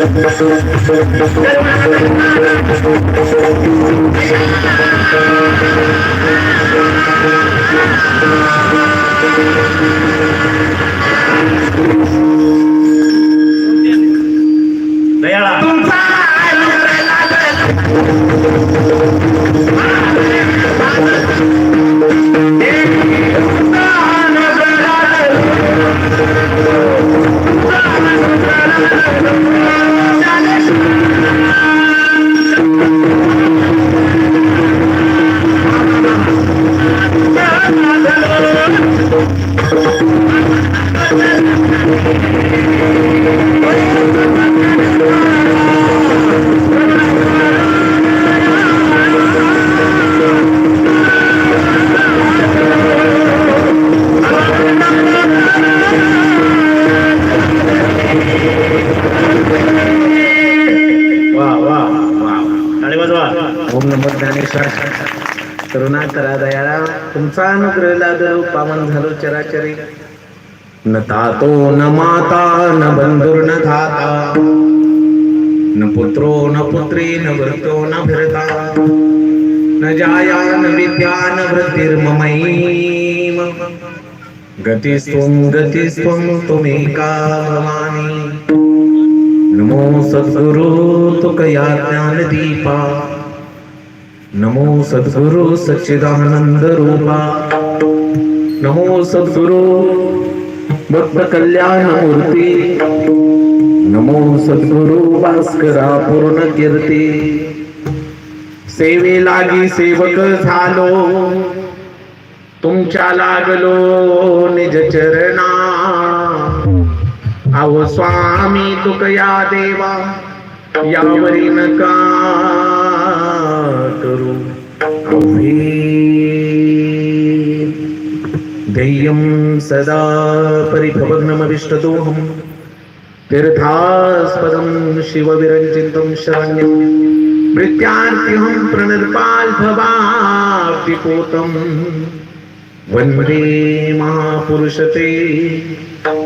没电了 तुमचा अनुग्रह लादलो पावन झालो चराचरी. न तातो न माता न बंधुर न धाता. न पुत्रो न पुत्री न भृतो न भृता. न जाया न विद्या न वृत्तिर्ममयीम गतिस्त्वं गतिस्त्वं त्वमेका भवानी नमो सद्गुरु तुकया ज्ञानदीपा नमो सद्गुरु सच्चिदानंद रूपा। नमो सद्गुरु भक्त कल्याण मूर्ती नमो सद्गुरु भास्करा पूर्ण कीर्ती सेवे लागी सेवक झालो। तुमच्या लागलो निज चरणा। अहो स्वामी तुक या देवा यावरी नका करू ध्येयं सदा परिभवग्नमविष्टदोहं तीर्थास्पदं शिवविरञ्चितं शरण्यं मृत्यार्तिहं प्रणर्पाल् भवाब्धिपोतम् वन्दे महापुरुषते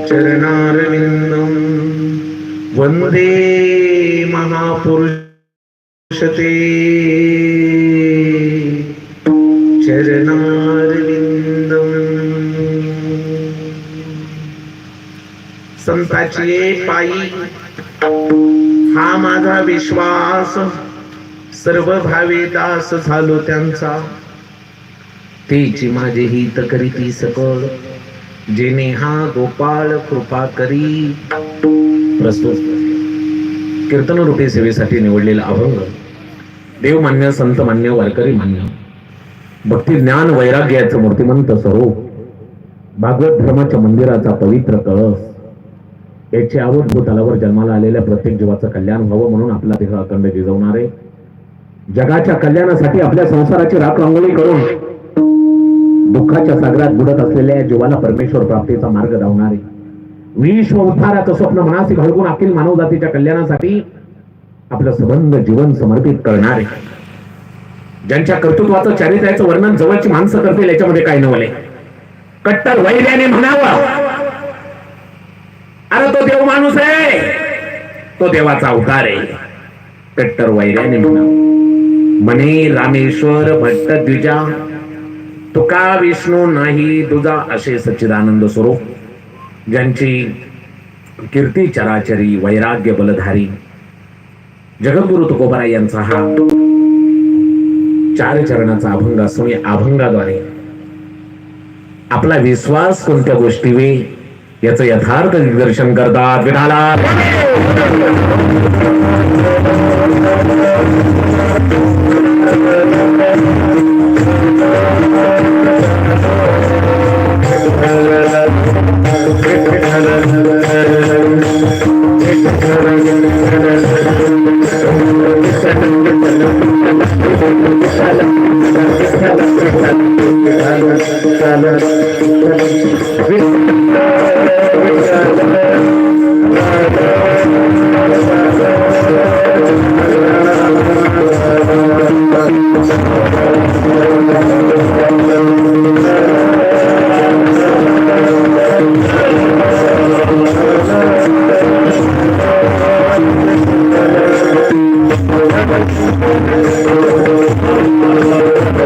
चरणारविन्दं वन्दे महापुरुषते चरणारविन्दम् संताचे पायी हा माझा विश्वास। सर्व भावे दास झालो त्यांचा। तेची माझे हित करीती सकळ जेने हा गोपाळ कृपा करी। प्रस्तुत. कीर्तन रूपी सेवेसाठी निवडलेला अभंग देवमान्य संत मान्य वारकरी मान्य. भक्ती ज्ञान वैराग्याचं मूर्तिमंत स्वरूप. भागवत धर्माच्या मंदिराचा पवित्र कळस. याची आवड भूतलावर जन्माला आलेल्या प्रत्येक जीवाचं कल्याण व्हावं म्हणून आपला देह अखंड जिजवणारे जगाच्या कल्याणासाठी आपल्या संसाराची राख रांगोळी करून दुःखाच्या सागरात बुडत असलेल्या या जीवाला परमेश्वर प्राप्तीचा मार्ग धावणारे. विश्व उद्धाराचं स्वप्न मनासी घडवून अखिल मानव जातीच्या कल्याणासाठी आपलं संबंध जीवन समर्पित करणारे ज्यांच्या कर्तृत्वाचं चारित्र्याचं वर्णन जवळची माणसं करतील याच्यामध्ये काय नवले कट्टर वैर्याने म्हणावं अरे तो देव माणूस आहे तो देवाचा अवतार आहे. कट्टर वैर्याने म्हणे रामेश्वर भट्ट द्विजा तुका विष्णू नाही दुजा असे सच्चिदानंद स्वरूप ज्यांची कीर्ती चराचरी वैराग्य बलधारी जगद्गुरु तुकोबरा यांचा हा चार चरणाचा अभंग असून या अभंगाद्वारे आपला विश्वास कोणत्या गोष्टीवे याचं यथार्थ दिग्दर्शन करतात? विठाला Thank you. Yeah.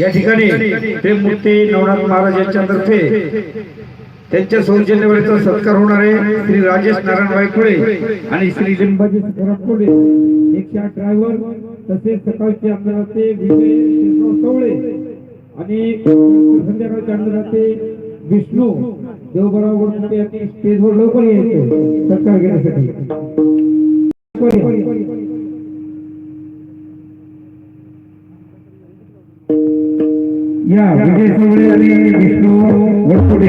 या ठिकाणी ते प्रेममूर्ती नवनाथ महाराज यांच्यातर्फे त्यांच्या सौजन्यवेळेचा सत्कार होणार आहे. श्री राजेश नारायण वायकुळे आणि श्री लिंबाजी कोले एकशे आठ ड्रायव्हर तसेच सकाळचे अंधाराचे विजय सवळे आणि आमदार अंधाराचे विष्णू देवबराव वरपुते यांनी स्टेजवर लवकर यायचे सत्कार घेण्यासाठी. या. विजय चौगळे आणि विष्णू वडपुडे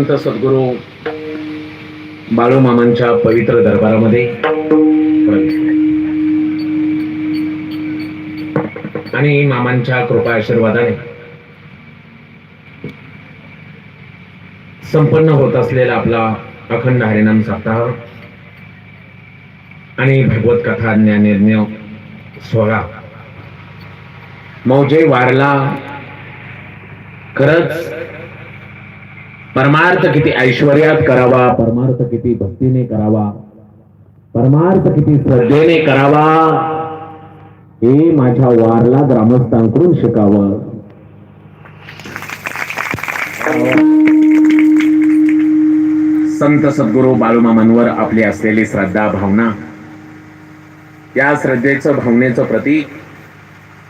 संत सद्गुरू बाळूमामांच्या पवित्र दरबारामध्ये आणि मामांच्या कृपा आशीर्वादाने संपन्न होत असलेला आपला अखंड हरिनाम सप्ताह आणि भगवत कथा ज्ञानयज्ञ सोहळा. मौजे वारला खरंच परमार्थ किती ऐश्वर्यात करावा परमार्थ किती भक्तीने करावा परमार्थ किती श्रद्धेने करावा हे माझ्या वारला ग्रामस्थांकडून शिकावं. संत सद्गुरू बाळूमामांवर आपली असलेली श्रद्धा भावना या श्रद्धेचं भावनेचं प्रतीक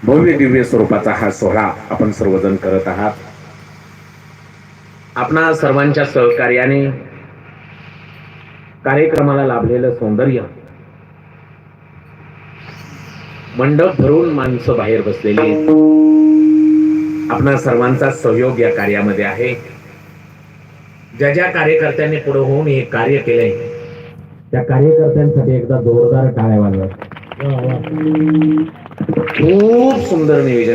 भव्य दिव्य स्वरूपाचा हा सोहळा आपण सर्वजण करत आहात. आपणा सर्वांच्या सहकार्याने कार्यक्रमाला लाभलेलं सौंदर्य. मंडप भरून माणसं बाहेर बसलेली. आपणा सर्वांचा सहयोग या कार्यामध्ये आहे. ज्या ज्या कार्यकर्त्यांनी पुढे होऊन हे कार्य केलंय त्या कार्यकर्त्यांसाठी एकदा जोरदार टाळ्या वाजवा. खूप सुंदर नियोजन